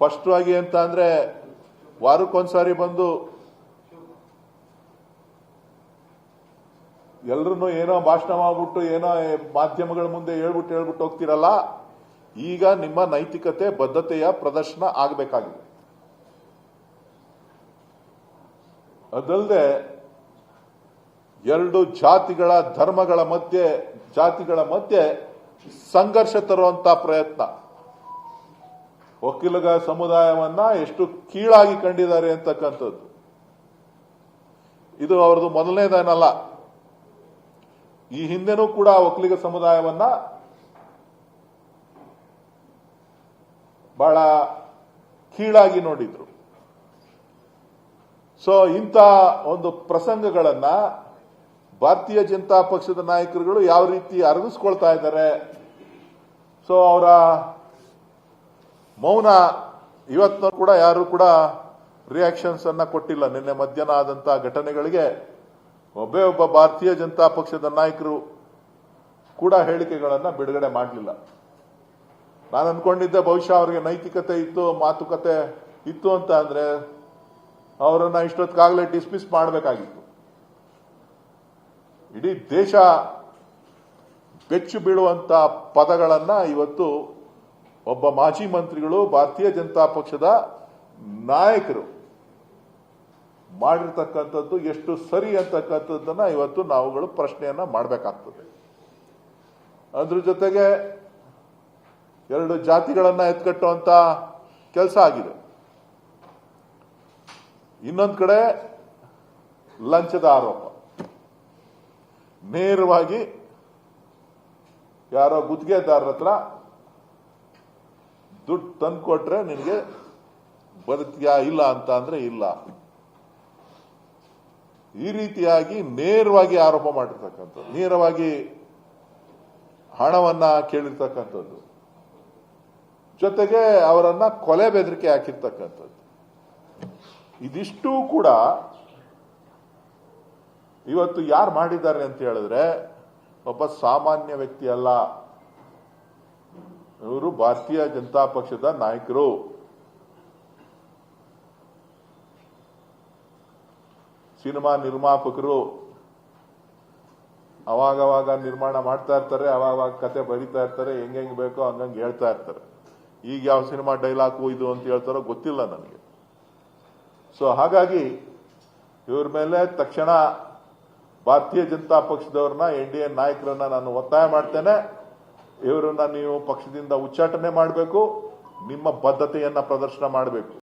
ಸ್ಪಷ್ಟವಾಗಿ ಅಂತ ಅಂದ್ರೆ ವಾರಕ್ಕೊಂದ್ಸಾರಿ ಬಂದು ಎಲ್ರು ಏನೋ ಭಾಷಣ ಮಾಡ್ಬಿಟ್ಟು, ಏನೋ ಮಾಧ್ಯಮಗಳ ಮುಂದೆ ಹೇಳ್ಬಿಟ್ಟು ಹೇಳ್ಬಿಟ್ಟು ಹೋಗ್ತಿರಲ್ಲ, ಈಗ ನಿಮ್ಮ ನೈತಿಕತೆ, ಬದ್ಧತೆಯ ಪ್ರದರ್ಶನ ಆಗಬೇಕಾಗಿದೆ. ಅದಲ್ಲದೆ ಎರಡು ಜಾತಿಗಳ ಧರ್ಮಗಳ ಮಧ್ಯೆ, ಜಾತಿಗಳ ಮಧ್ಯೆ ಸಂಘರ್ಷ ತರುವಂತಹ ಪ್ರಯತ್ನ. ಒಕ್ಕಲಿಗ ಸಮುದಾಯವನ್ನ ಎಷ್ಟು ಕೀಳಾಗಿ ಕಂಡಿದ್ದಾರೆ ಅಂತಕ್ಕಂಥದ್ದು. ಇದು ಅವರದು ಮೊದಲನೇದೇನಲ್ಲ. ಈ ಹಿಂದೆನೂ ಕೂಡ ಒಕ್ಕಲಿಗ ಸಮುದಾಯವನ್ನ ಬಹಳ ಕೀಳಾಗಿ ನೋಡಿದ್ರು. ಸೊ ಇಂಥ ಒಂದು ಪ್ರಸಂಗಗಳನ್ನ ಭಾರತೀಯ ಜನತಾ ಪಕ್ಷದ ನಾಯಕರುಗಳು ಯಾವ ರೀತಿ ಅರಗಿಸ್ಕೊಳ್ತಾ ಇದ್ದಾರೆ. ಸೊ ಅವರ ಮೌನ, ಇವತ್ತು ಕೂಡ ಯಾರು ಕೂಡ ರಿಯಾಕ್ಷನ್ಸ್ ಅನ್ನ ಕೊಟ್ಟಿಲ್ಲ. ನಿನ್ನೆ ಮಧ್ಯಾಹ್ನ ಆದಂತಹ ಘಟನೆಗಳಿಗೆ ಒಬ್ಬೇ ಒಬ್ಬ ಭಾರತೀಯ ಜನತಾ ಪಕ್ಷದ ನಾಯಕರು ಕೂಡ ಹೇಳಿಕೆಗಳನ್ನ ಬಿಡುಗಡೆ ಮಾಡಲಿಲ್ಲ. ನಾನು ಅನ್ಕೊಂಡಿದ್ದೆ ಬಹುಶಃ ಅವರಿಗೆ ನೈತಿಕತೆ ಇತ್ತು, ಮಾತುಕತೆ ಇತ್ತು ಅಂತ ಅಂದ್ರೆ ಅವರನ್ನ ಇಷ್ಟೊತ್ತಿಗಾಗಲೇ ಡಿಸ್ಮಿಸ್ ಮಾಡಬೇಕಾಗಿತ್ತು. ಇಡೀ ದೇಶ ಬೆಚ್ಚು ಬೀಳುವಂತ ಪದಗಳನ್ನ ಇವತ್ತು ಒಬ್ಬ ಮಾಜಿ ಮಂತ್ರಿಗಳು, ಭಾರತೀಯ ಜನತಾ ಪಕ್ಷದ ನಾಯಕರು ಮಾಡಿರ್ತಕ್ಕಂಥದ್ದು ಎಷ್ಟು ಸರಿ ಅಂತಕ್ಕಂಥದ್ದನ್ನ ಇವತ್ತು ನಾವುಗಳು ಪ್ರಶ್ನೆಯನ್ನ ಮಾಡಬೇಕಾಗ್ತದೆ. ಅದ್ರ ಜೊತೆಗೆ ಎರಡು ಜಾತಿಗಳನ್ನ ಎತ್ಕಟ್ಟುವಂತ ಕೆಲಸ ಆಗಿದೆ. ಇನ್ನೊಂದು ಕಡೆ ಲಂಚದ ಆರೋಪ. ನೇರವಾಗಿ ಯಾರೋ ಗುತ್ತಿಗೆದಾರರ ಹತ್ರ ದುಡ್ಡು ತಂದ್ಕೊಟ್ರೆ ನಿನಗೆ ಬರುತ್ತೀಯಾ ಇಲ್ಲ ಅಂತ ಅಂದ್ರೆ ಇಲ್ಲ. ಈ ರೀತಿಯಾಗಿ ನೇರವಾಗಿ ಆರೋಪ ಮಾಡಿರ್ತಕ್ಕಂಥದ್ದು, ನೇರವಾಗಿ ಹಣವನ್ನ ಕೇಳಿರ್ತಕ್ಕಂಥದ್ದು, ಜೊತೆಗೆ ಅವರನ್ನ ಕೊಲೆ ಬೆದರಿಕೆ ಹಾಕಿರ್ತಕ್ಕಂಥದ್ದು. ಇದಿಷ್ಟು ಕೂಡ ಇವತ್ತು ಯಾರು ಮಾಡಿದ್ದಾರೆ ಅಂತ ಹೇಳಿದ್ರೆ ಒಬ್ಬ ಸಾಮಾನ್ಯ ವ್ಯಕ್ತಿ ಅಲ್ಲ. ಇವರು ಭಾರತೀಯ ಜನತಾ ಪಕ್ಷದ ನಾಯಕರು. ಸಿನಿಮಾ ನಿರ್ಮಾಪಕರು ಅವಾಗವಾಗ ನಿರ್ಮಾಣ ಮಾಡ್ತಾ ಇರ್ತಾರೆ, ಅವಾಗವಾಗ ಕತೆ ಬರೀತಾ ಇರ್ತಾರೆ ಹೆಂಗೆ ಬೇಕೋ ಹಂಗಂಗೆ ಹೇಳ್ತಾ ಇರ್ತಾರೆ. ಈಗ ಯಾವ ಸಿನಿಮಾ ಡೈಲಾಗು ಇದು ಅಂತ ಹೇಳ್ತಾರೋ ಗೊತ್ತಿಲ್ಲ ನನಗೆ. ಸೊ ಹಾಗಾಗಿ ಇವ್ರ ಮೇಲೆ ತಕ್ಷಣ ಭಾರತೀಯ ಜನತಾ ಪಕ್ಷದವ್ರನ್ನ, ಎನ್ ಡಿ ಎ ನಾಯಕರನ್ನ ನಾನು ಒತ್ತಾಯ ಮಾಡ್ತೇನೆ. ಇವರನ್ನ ನೀವು ಪಕ್ಷದಿಂದ ಉಚ್ಚಾಟನೆ ಮಾಡಬೇಕು ನಿಮ್ಮ ಬದ್ಧತೆಯನ್ನ ಪ್ರದರ್ಶನ ಮಾಡಬೇಕು.